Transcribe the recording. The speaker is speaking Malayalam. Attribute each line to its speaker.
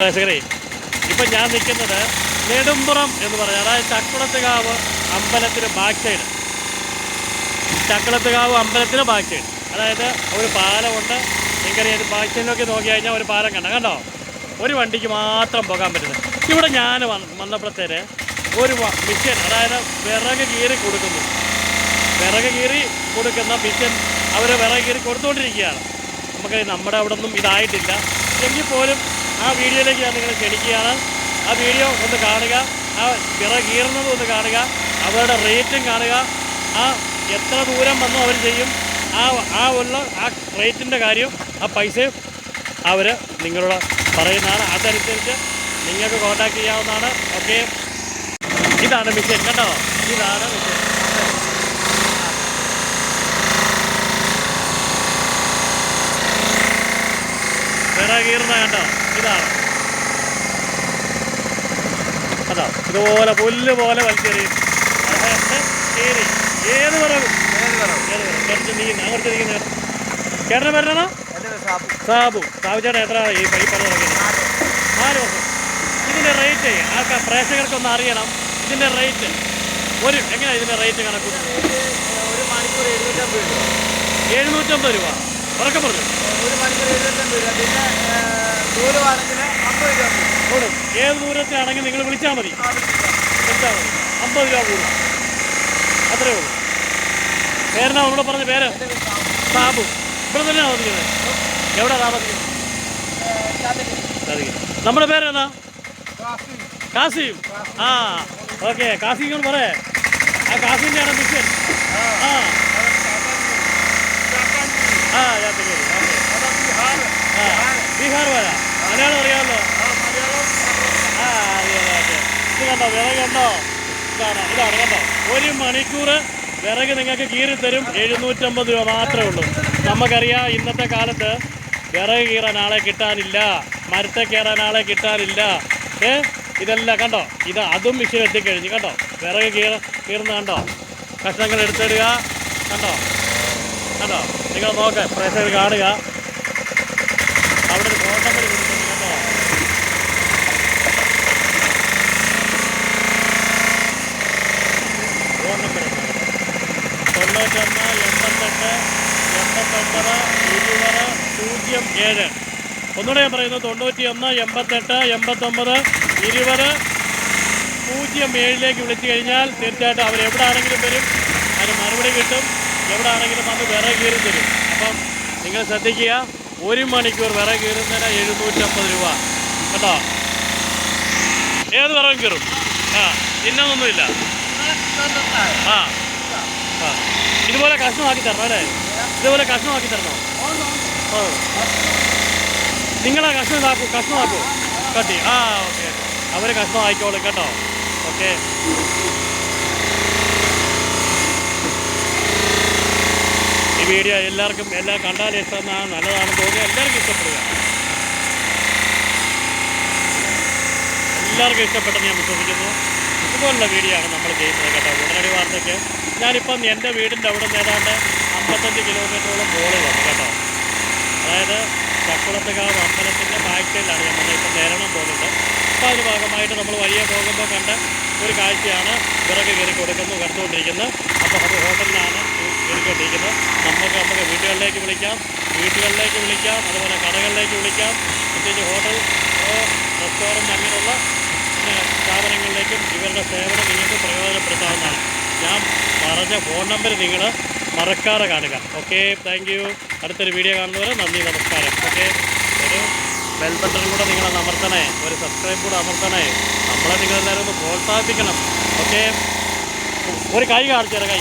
Speaker 1: പ്രേക്ഷകരെ ഇപ്പം ഞാൻ നിൽക്കുന്നത് നെടുമ്പുറം എന്ന് പറഞ്ഞാൽ അതായത് ചക്കുളത്തുകാവ് അമ്പലത്തിന് ബാക്ക് സൈഡ് ചക്കുളത്തുകാവ് അമ്പലത്തിന് ബാക്ക് സൈഡ് അതായത് ഒരു പാലമുണ്ട്. എങ്ങനെ ബാക്ക് സൈഡിലൊക്കെ നോക്കി കഴിഞ്ഞാൽ ഒരു പാലം കണ്ട കണ്ടോ? ഒരു വണ്ടിക്ക് മാത്രം പോകാൻ പറ്റുന്നത്. ഇവിടെ ഞാൻ വന്ന- വന്നപ്പോഴത്തേന് ഒരു മിഷ്യൻ അതായത് വിറക് കീറി കൊടുക്കുന്നു. വിറക് കീറി കൊടുക്കുന്ന മിഷ്യൻ അവർ വിറക് കീറി കൊടുത്തുകൊണ്ടിരിക്കുകയാണ് നമുക്ക് നമ്മുടെ അവിടെ ഒന്നും ഇതായിട്ടില്ല. എങ്കിൽ പോലും ആ വീഡിയോയിലേക്ക് ഞാൻ നിങ്ങളെ ക്ഷണിക്കുകയാണ്. ആ വീഡിയോ ഒന്ന് കാണുക ആ വിറക് കീറുന്നത് ഒന്ന് കാണുക അവരുടെ റേറ്റും കാണുക. ആ എത്ര ദൂരം വന്നു അവർ ചെയ്യും ആ ആ ഉള്ള ആ റേറ്റിന്റെ കാര്യം ആ പൈസയും അവർ നിങ്ങളോട് പറയുന്നതാണ്. അതനുസരിച്ച് നിങ്ങൾക്ക് കോൺടാക്ട് ചെയ്യാവുന്നതാണ്. ഓക്കെ ഇതാണ് മിഷൻ കേട്ടോ? ഇതാണ് മിഷൻ വിറകീർന്ന കണ്ടോ? ഇതാണ്. അതാ ഇതുപോലെ പുല്ല് പോലെ വലിച്ചെറിയും. ശരി ഏത് നീങ്ങുന്ന. നീങ്ങുന്ന ചേട്ടനെ സാബു. സാബു. ചേട്ടൻ എത്ര ഈ പൈ പറഞ്ഞു നാല് വർഷം. ഇതിന്റെ റേറ്റ് ആൾക്കാർ പ്രേക്ഷകർക്കൊന്ന് അറിയണം. ഇതിന്റെ റേറ്റ് ഒരു എങ്ങനെയാണ് ഇതിന്റെ റേറ്റ് കണക്കൂട്ടുന്നത്
Speaker 2: ഒരു മണിക്കൂർ എഴുന്നൂറ്റമ്പത് രൂപ.
Speaker 1: എഴുന്നൂറ്റമ്പത് രൂപ. ഉറക്കം പറഞ്ഞു.
Speaker 2: ഒരു മണിക്കൂർ എഴുന്നൂറ്റമ്പത് രൂപ. പിന്നെ ദൂരമാണെങ്കിൽ അമ്പത് രൂപ കൂടും.
Speaker 1: ഏത് ദൂരത്തിലാണെങ്കിൽ നിങ്ങൾ വിളിച്ചാൽ മതി. വിളിച്ചാൽ മതി. അമ്പത് രൂപ കൂടും. അത്രേ ഉള്ളൂ. പേരെന്നാ നമ്മളെ പറഞ്ഞ പേര്?
Speaker 2: സാബു.
Speaker 1: ഇവിടെ തന്നെ താമസിക്കുന്നത്? എവിടെ താമസിക്കുന്നത്? നമ്മുടെ പേരെന്നാ?
Speaker 2: കാസി.
Speaker 1: ആ ഓക്കെ. കാസിം പറയേ. ആ കാസിന്റെ ആണ് മിഷൻ
Speaker 2: ആ,
Speaker 1: ആ
Speaker 2: അത് ചാത്തക്കുടി. ചാത്തക്കുടി.
Speaker 1: ആ ചാത്തക്കേരി ഓക്കെ
Speaker 2: അത് ബിഹാർ.
Speaker 1: ആ ബീഹാർ വരാ മലയാളം അറിയാമല്ലോ. കണ്ടോ വിറക് കണ്ടോ? ഇതാണ് ഇതാണ് കണ്ടോ? ഒരു മണിക്കൂർ വിറക് നിങ്ങൾക്ക് കീറി തരും. എഴുന്നൂറ്റമ്പത് രൂപ മാത്രമേ ഉള്ളൂ. നമുക്കറിയാം ഇന്നത്തെ കാലത്ത് വിറക് കീറാൻ ആളെ കിട്ടാനില്ല. മരത്തെ കയറാൻ ആളെ കിട്ടാനില്ല. ഏ? ഇതെല്ലാം കണ്ടോ? ഇത് അതും മിഷീൻ എത്തിക്കഴിഞ്ഞു. കണ്ടോ? വിറക് കീറ കീറുന്ന കണ്ടോ? കഷ്ണങ്ങൾ എടുത്തിടുക. കണ്ടോ? കണ്ടോ? നിങ്ങൾ നോക്ക് പ്രേക്ഷകർ കാണുക അവിടെ ഒരു ഫോൺ നമ്പർ കൊടുത്തിട്ടുണ്ട് കേട്ടോ ഫോൺ നമ്പർ തൊണ്ണൂറ്റൊന്ന് എൺപത്തെട്ട് എൺപത്തൊമ്പത് ഇരുപത് പൂജ്യം ഏഴ്. ഒന്നുകൂടെ ഞാൻ പറയുന്നു തൊണ്ണൂറ്റി ഒന്ന് എൺപത്തെട്ട് എൺപത്തൊമ്പത് ഇരുപത് പൂജ്യം ഏഴിലേക്ക് വിളിച്ചു കഴിഞ്ഞാൽ തീർച്ചയായിട്ടും അവർ എവിടെ ആണെങ്കിലും വരും. അതിന് മറുപടി കിട്ടും. എവിടെ ആണെങ്കിലും വന്ന് വിറക് കീറി തരും. അപ്പം നിങ്ങൾ ശ്രദ്ധിക്കുക ഒരു മണിക്കൂർ വിറക് കീറുന്നതിന് എഴുന്നൂറ്റമ്പത് രൂപ. കേട്ടോ? ഏത് വിറകും കീറും? ആ ഇന്നൊന്നുമില്ല. ആ. ആ. ഇതുപോലെ കഷ്ണമാക്കി തരണം അല്ലേ? ഇതുപോലെ കഷ്ണമാക്കി തരണം. ഓ നിങ്ങളെ കഷ്ണം ഇതാക്കൂ കഷ്ണമാക്കൂ കട്ടി. ആ ഓക്കെ. അവർ കഷ്ണം ആയിക്കോളും കേട്ടോ. ഓക്കെ. ഈ വീഡിയോ എല്ലാവർക്കും എല്ലാം കണ്ടാൽ ഇഷ്ടമാണ് നല്ലതാണെന്ന് തോന്നിയാൽ എല്ലാവർക്കും ഇഷ്ടപ്പെടുക. എല്ലാവർക്കും ഇഷ്ടപ്പെട്ടെന്ന് ഞാൻ വിശ്വസിക്കുന്നു. ഇതുപോലുള്ള വീഡിയോ ആണ് നമ്മൾ ചെയ്യുന്നത് കേട്ടോ. ഉടനടി വാർത്തയ്ക്ക് ഞാനിപ്പം എന്റെ വീടിന്റെ അവിടെ നിന്ന് ഏതാണ്ട് അമ്പത്തഞ്ച് കിലോമീറ്ററോളം മുകളിൽ കേട്ടോ. അതായത് ചക്കുളത്തുകാവ് അമ്പലത്തിന്റെ ബാക്കിലാണ് നമ്മളിപ്പോൾ നേരണം പോകുന്നത് അപ്പോൾ അതിന് ഭാഗമായിട്ട് നമ്മൾ വലിയ പോകുമ്പോൾ കണ്ട ഒരു കാഴ്ചയാണ് വിറക് കയറി കൊടുക്കുന്നു കണ്ടുകൊണ്ടിരിക്കുന്നത് അപ്പോൾ അത് ഹോട്ടലിലാണ് കയറിക്കൊണ്ടിരിക്കുന്നത്. നമുക്ക് നമുക്ക് വീടുകളിലേക്ക് വിളിക്കാം വീടുകളിലേക്ക് വിളിക്കാം അതുപോലെ കടകളിലേക്ക് വിളിക്കാം. പ്രത്യേകിച്ച് ഹോട്ടൽ സ്ഥാപനങ്ങളിലേക്കും ഇവരുടെ സേവനം നിങ്ങൾക്ക് പ്രയോജനപ്പെടുത്താവുന്നതാണ്. ഞാൻ പറഞ്ഞ ഫോൺ നമ്പർ നിങ്ങൾ മറക്കാതെ കാണുക. ഓക്കെ താങ്ക് യു അടുത്തൊരു വീഡിയോ കാണുന്നവരെ നന്ദി നമസ്കാരം. ഓക്കെ ഒരു ബെൽ ബട്ടൺ കൂടെ നിങ്ങൾ അമർത്തണേ. ഒരു സബ്സ്ക്രൈബ് കൂടെ അമർത്തണേ. നമ്മളെ നിങ്ങളെല്ലാവരും ഒന്ന് പ്രോത്സാഹിപ്പിക്കണം. ഓക്കെ ഒരു കൈ കാണിച്ചു തരാം കൈ